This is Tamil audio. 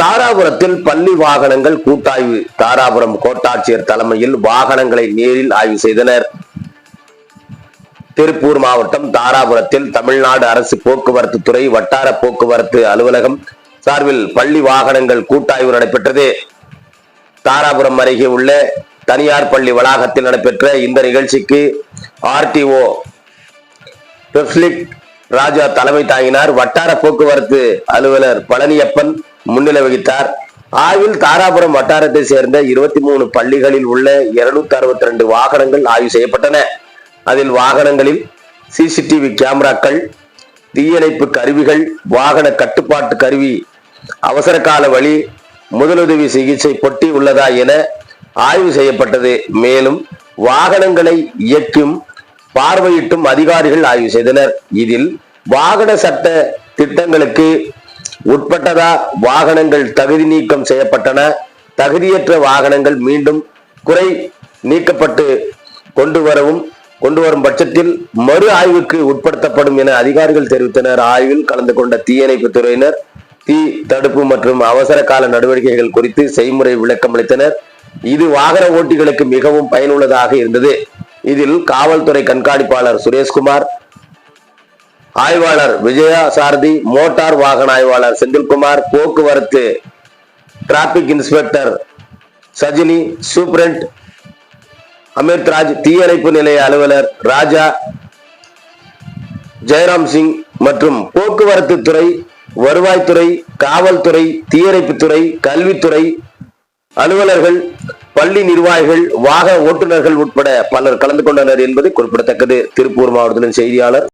தாராபுரத்தில் பள்ளி வாகனங்கள் கூட்டாய்வு. தாராபுரம் கோட்டாட்சியர் தலைமையில் வாகனங்களை நேரில் ஆய்வு செய்தனர். திருப்பூர் மாவட்டம் தாராபுரத்தில் தமிழ்நாடு அரசு போக்குவரத்து துறை வட்டார போக்குவரத்து அலுவலகம் சார்பில் பள்ளி வாகனங்கள் கூட்டாய்வு நடைபெற்றது. தாராபுரம் அருகே உள்ள தனியார் பள்ளி வளாகத்தில் நடைபெற்ற இந்த நிகழ்ச்சிக்கு ஆர்டிஓ பெப்லிக் ராஜா தலைமை தாங்கினார். வட்டார போக்குவரத்து அலுவலர் பழனியப்பன் முன்னிலை வகித்தார். ஆய்வில் தாராபுரம் வட்டாரத்தை சேர்ந்த இருபத்தி மூணு பள்ளிகளில் உள்ள இருநூத்தி அறுபத்தி ரெண்டு வாகனங்கள் ஆய்வு செய்யப்பட்டன. அதில் வாகனங்களில் சிசிடிவி கேமராக்கள் தீயணைப்பு கருவிகள் வாகன கட்டுப்பாட்டு கருவி அவசர கால வழி முதலுதவி சிகிச்சை பொட்டி உள்ளதா என ஆய்வு செய்யப்பட்டது. மேலும் வாகனங்களை இயக்கும் பார்வையிட்டும் அதிகாரிகள் ஆய்வு செய்தனர். இதில் வாகன சட்ட திட்டங்களுக்கு உட்பட்டதா வாகனங்கள் தகுதி நீக்கம் செய்யப்பட்டன. தகுதியற்ற வாகனங்கள் மீண்டும் குறை நீக்கப்பட்டு கொண்டு வரவும் கொண்டு வரும் பட்சத்தில் மறு ஆய்வுக்கு உட்படுத்தப்படும் என அதிகாரிகள் தெரிவித்தனர். ஆய்வில் கலந்து கொண்ட தீயணைப்பு துறையினர் தீ தடுப்பு மற்றும் அவசர கால நடவடிக்கைகள் குறித்து செய்முறை விளக்கம் அளித்தனர் இது வாகன ஓட்டிகளுக்கு மிகவும் பயனுள்ளதாக இருந்தது. இதில் காவல்துறை கண்காணிப்பாளர் சுரேஷ்குமார் ஆய்வாளர் விஜயா சாரதி மோட்டார் வாகன ஆய்வாளர் செந்தில்குமார் போக்குவரத்து traffic inspector Sajini superintendent Amirtharaj தீயணைப்பு நிலைய அலுவலர் ராஜா ஜெயராம் சிங் மற்றும் போக்குவரத்து துறை வருவாய்த்துறை காவல்துறை தீயணைப்புத்துறை கல்வித்துறை அலுவலர்கள் பள்ளி நிர்வாகிகள் வாக ஓட்டுநர்கள் உட்பட பலர் கலந்து கொண்டனர் என்பது குறிப்பிடத்தக்கது. திருப்பூர் மாவட்டத்தின் செய்தியாளர்